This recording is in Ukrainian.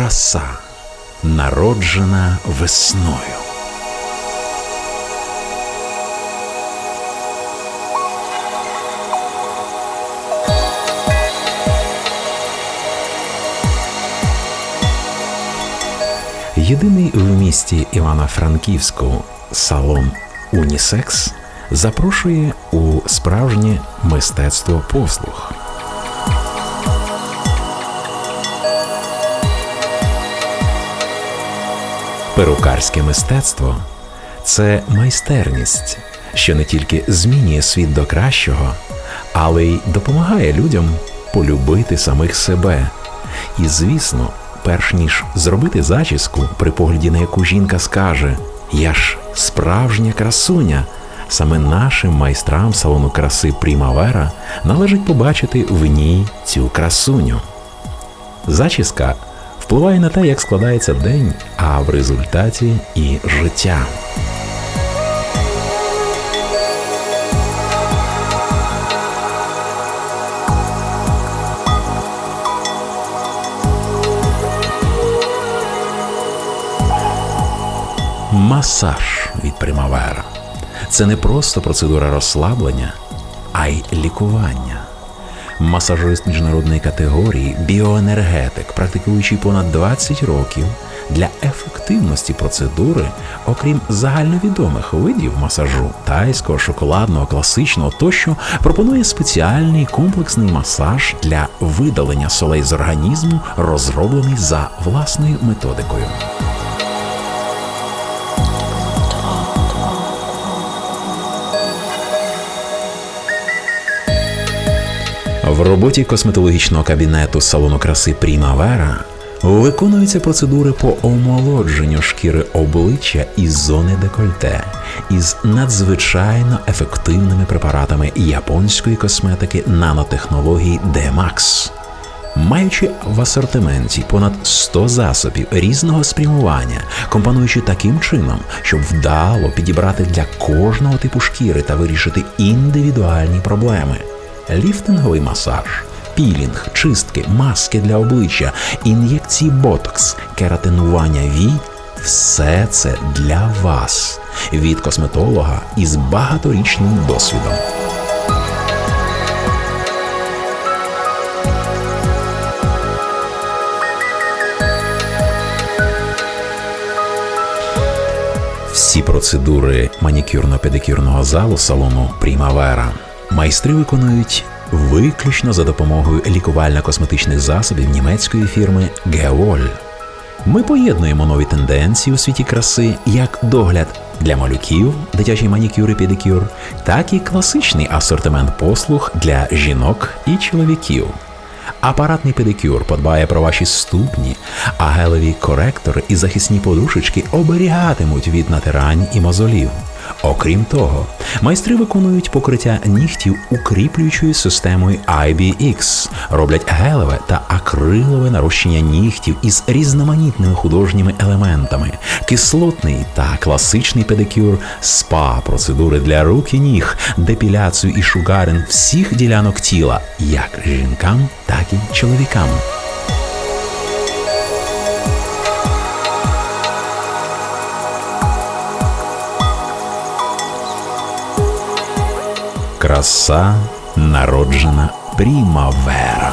краса, народжена весною. Єдиний в місті Івано-Франківську салон Унісекс запрошує у справжнє мистецтво послуг. Перукарське мистецтво це майстерність, що не тільки змінює світ до кращого, але й допомагає людям полюбити самих себе. І, звісно, перш ніж зробити зачіску, при погляді на яку жінка скаже Я ж справжня красуня. Саме нашим майстрам салону краси Прімавера належить побачити в ній цю красуню. Зачіска впливає на те, як складається день, а в результаті і життя. Масаж від Примавера це не просто процедура розслаблення, а й лікування. Масажист міжнародної категорії, біоенергетик, практикуючий понад 20 років для ефективності процедури, окрім загальновідомих видів масажу тайського, шоколадного, класичного тощо, пропонує спеціальний комплексний масаж для видалення солей з організму, розроблений за власною методикою. В роботі косметологічного кабінету салону краси Прімавера виконуються процедури по омолодженню шкіри обличчя і зони декольте із надзвичайно ефективними препаратами японської косметики нанотехнології DMAX. Маючи в асортименті понад 100 засобів різного спрямування, компонуючи таким чином, щоб вдало підібрати для кожного типу шкіри та вирішити індивідуальні проблеми ліфтинговий масаж, пілінг, чистки, маски для обличчя, ін'єкції ботокс, кератинування вій все це для вас від косметолога із багаторічним досвідом. Всі процедури манікюрно-педикюрного залу салону Примавера майстри виконують виключно за допомогою лікувально-косметичних засобів німецької фірми Геоль. Ми поєднуємо нові тенденції у світі краси як догляд для малюків, дитячий манікюр і педикюр, так і класичний асортимент послуг для жінок і чоловіків. Апаратний педикюр подбає про ваші ступні, а гелеві коректори і захисні подушечки оберігатимуть від натирань і мозолів. Окрім того, майстри виконують покриття нігтів укріплюючою системою IBX, роблять гелеве та акрилове нарощення нігтів із різноманітними художніми елементами, кислотний та класичний педикюр, спа, процедури для рук і ніг, депіляцію і шугарин всіх ділянок тіла, як жінкам, так і чоловікам. Краса народжена Прімавера.